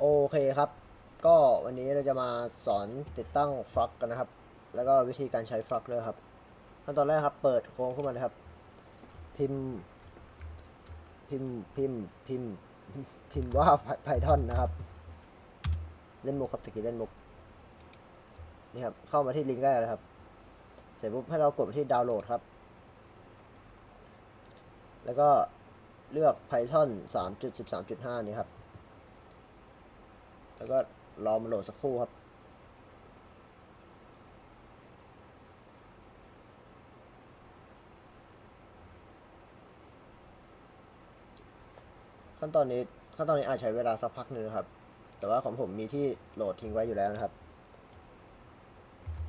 โอเคครับ ก็วันนี้เราจะมาสอนติดตั้งฟลักกันนะครับ แล้วก็วิธีการใช้ฟลักด้วยครับขั้นตอนแรกครับเปิดโครงขึ้นมาเลยครับ พิมพ์ พิมพ์พิมพ์พิมพ์พิมพ์ว่า Python นะครับ เล่นมุกครับตะกี้เล่นมุกนี่ครับเข้ามาที่ลิงก์ได้เลยครับ เสร็จปุ๊บให้เรากดที่ดาวน์โหลดครับ แล้วก็เลือก Python 3.13.5 นี่ครับ แล้วก็รอมาโหลดสักครู่ครับ ขั้นตอนนี้ขั้นตอนนี้อาจใช้เวลาสักพักหนึ่งนะครับ แต่ว่าของผมมีที่โหลดทิ้งไว้อยู่แล้วนะครับ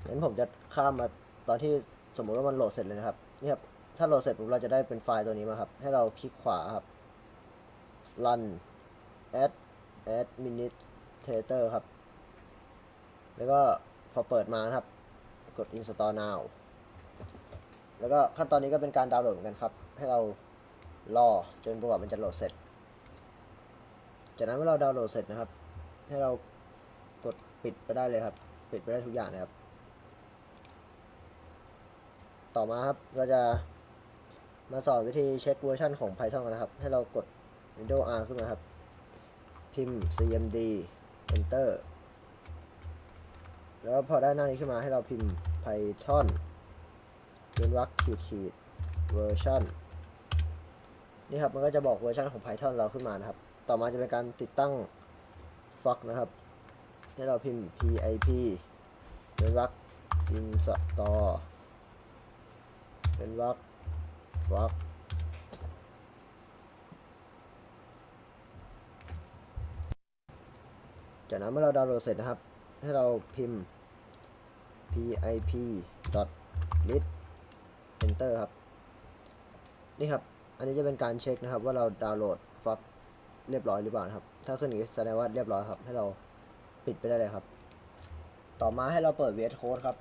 งั้นผมจะข้ามมาตอนที่สมมุติว่ามันโหลดเสร็จเลยนะครับนี่ครับถ้าโหลดเสร็จปุ๊บเราจะได้เป็นไฟล์ตัวนี้มาครับ ให้เราคลิกขวาครับ run add admin administrator ครับ แล้วก็พอเปิดมาครับ กด install now แล้วก็ขั้นตอนนี้ก็เป็นการดาวน์โหลดเหมือนกันครับ ให้เรารอจนกว่ามันจะโหลดเสร็จ จากนั้นเมื่อเราดาวน์โหลดเสร็จนะครับ ให้เรากดปิดไปได้เลยครับ ปิดไปได้ทุกอย่างนะครับ ต่อมาครับเราจะมาสอนวิธีเช็คเวอร์ชันของ Python กันนะครับ ให้เรากด Windows R ขึ้นมาครับ พิมพ์ cmd enter แล้วพอได้หน้านี้ขึ้นมาให้เราพิมพ์ python เว้นวรรคขีดขีดเวอร์ชันนี่ครับมันก็จะบอกเวอร์ชันของ Python เราขึ้นมานะครับ ต่อมาจะเป็นการติดตั้ง Fox นะครับ ให้เราพิมพ์ pip เว้นวรรค install เว้นวรรค Fox จากนั้นเมื่อเราดาวน์โหลดเสร็จนะครับ ให้เราพิมพ์ pip list enter ครับ นี่ครับ อันนี้จะเป็นการเช็คนะครับ ว่าเราดาวน์โหลดฟักเรียบร้อยหรือเปล่าครับ ถ้าขึ้นอย่างนี้แสดงว่าเรียบร้อยครับ ให้เราปิดไปได้เลยครับ ต่อมาให้เราเปิด VS Code ครับ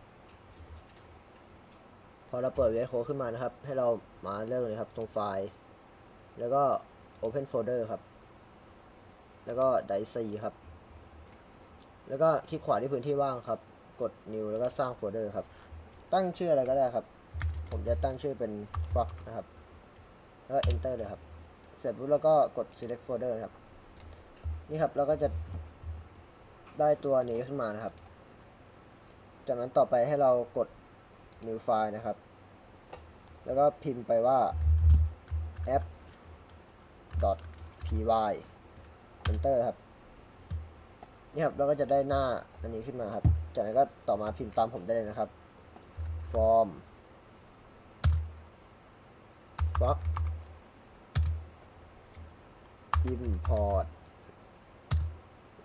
พอเราเปิด VS Code ขึ้นมานะครับ ให้เรามาเลือกเลยครับ ตรงไฟล์ แล้วก็ Open Folder ครับ แล้วก็ Dice C ครับ แล้วก็คลิกขวาที่พื้นที่ว่างครับ กด new แล้วก็สร้างโฟลเดอร์ครับ ตั้งชื่ออะไรก็ได้ครับ ผมจะตั้งชื่อเป็น f o x นะครับ แล้วก็ enter เลยครับ เสร็จปุ๊บแล้วก็กด select folder ครับ นี่ครับแล้วก็จะได้ตัวนี้ขึ้นมานะครับ จากนั้นต่อไปให้เรากด new file นะครับ แล้วก็พิมพ์ไปว่า app py enter ครับ นี่ครับเราก็จะได้หน้าอันนี้ขึ้นมาครับ จากนั้นก็ต่อมาพิมพ์ตามผมได้เลยนะครับ form fuck import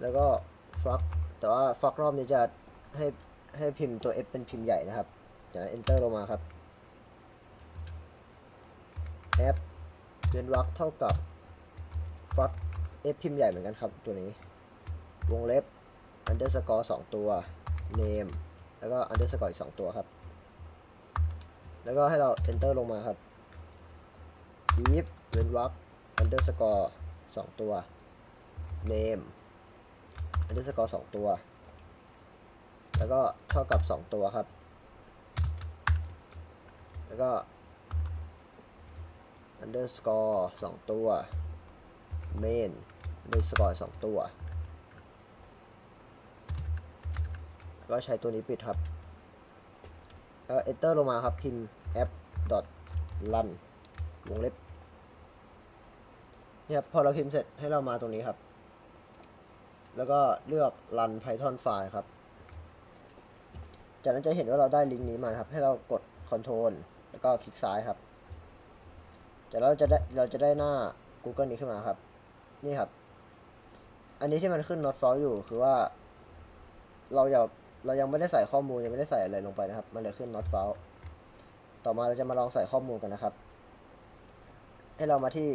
แล้วก็ fuck แต่ว่า fuck รอบนี้จะให้ให้พิมพ์ตัว f เป็นพิมพ์ใหญ่นะครับ จากนั้น enter ลงมาครับ f เป็นวรรคเท่ากับ fuck f พิมพ์ใหญ่เหมือนกันครับตัวนี้ วงเล็บ underscore สองตัว name แล้วก็ underscore อีกสองตัวครับ แล้วก็ให้เรา enter ลงมาครับ if เว้นวรรค underscore สองตัว name underscore สองตัว แล้วก็เท่ากับสองตัวครับ แล้วก็ underscore สองตัว main underscore สองตัว ก็ใช้ตัวนี้ปิดครับ แล้ว enter ลงมาครับพิมพ์ app run วงเล็บนี่ครับพอเราพิมพ์เสร็จให้เรามาตรงนี้ครับ แล้วก็เลือก run python file ครับ จากนั้นจะเห็นว่าเราได้ลิงก์นี้มาครับ ให้เรากด control แล้วก็คลิกซ้ายครับ จากนั้นเราจะได้เราจะได้หน้า Google นี้ขึ้นมาครับ นี่ครับ อันนี้ที่มันขึ้น not found อยู่คือว่า เราอย่า เรายังไม่ได้ใส่ข้อมูลยังไม่ได้ใส่อะไรลงไปนะครับ มันเลยขึ้น not found ต่อมาเราจะมาลองใส่ข้อมูลกันนะครับ ให้เรามาที่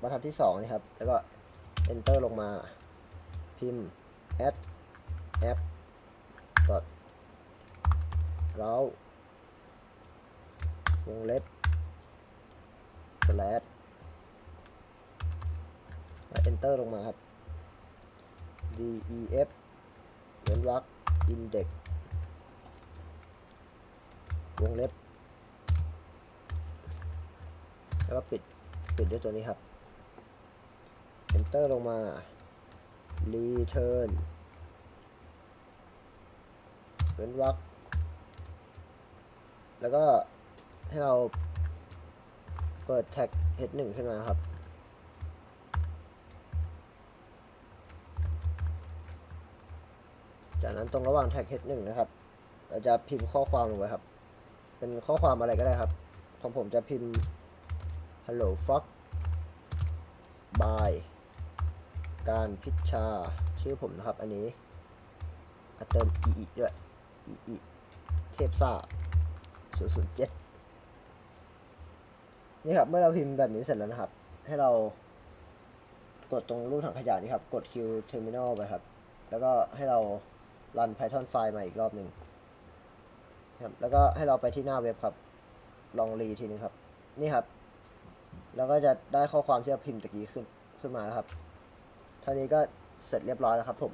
บรรทัดที่สองนี่ครับ แล้วก็ enter ลงมา พิมพ์ add app dot เราวงเล็บ slash แล้ว enter ลงมาครับ def เว้นวรรค index วงเล็บ แล้วก็ปิด ปิดด้วยตัวนี้ครับ enter ลงมา return เว้นวรรคแล้วก็ให้เราเปิดแท็ก h1 ขึ้นมาครับ จากนั้นตรงระหว่างแท็ก h1 นะครับ เราจะพิมพ์ข้อความลงไปครับ เป็นข้อความอะไรก็ได้ครับ ของผมจะพิมพ์ hello fuck by การพิชชาชื่อผมนะครับ อันนี้อะเติม ee ด้วย ee เทพซ่า007 นี่ครับ เมื่อเราพิมพ์แบบนี้เสร็จแล้วนะครับ ให้เรากดตรงรูปถังขยะนี่ครับ กด Q Terminal ไปครับ แล้วก็ให้เรา รัน Python ไฟล์มาอีกรอบหนึ่งครับแล้วก็ให้เราไปที่หน้าเว็บครับ ลองรีทีนึงครับ นี่ครับ แล้วก็จะได้ข้อความที่เราพิมพ์ตะกี้ขึ้นขึ้นมาแล้วครับเท่านี้ก็เสร็จเรียบร้อยแล้วครับผม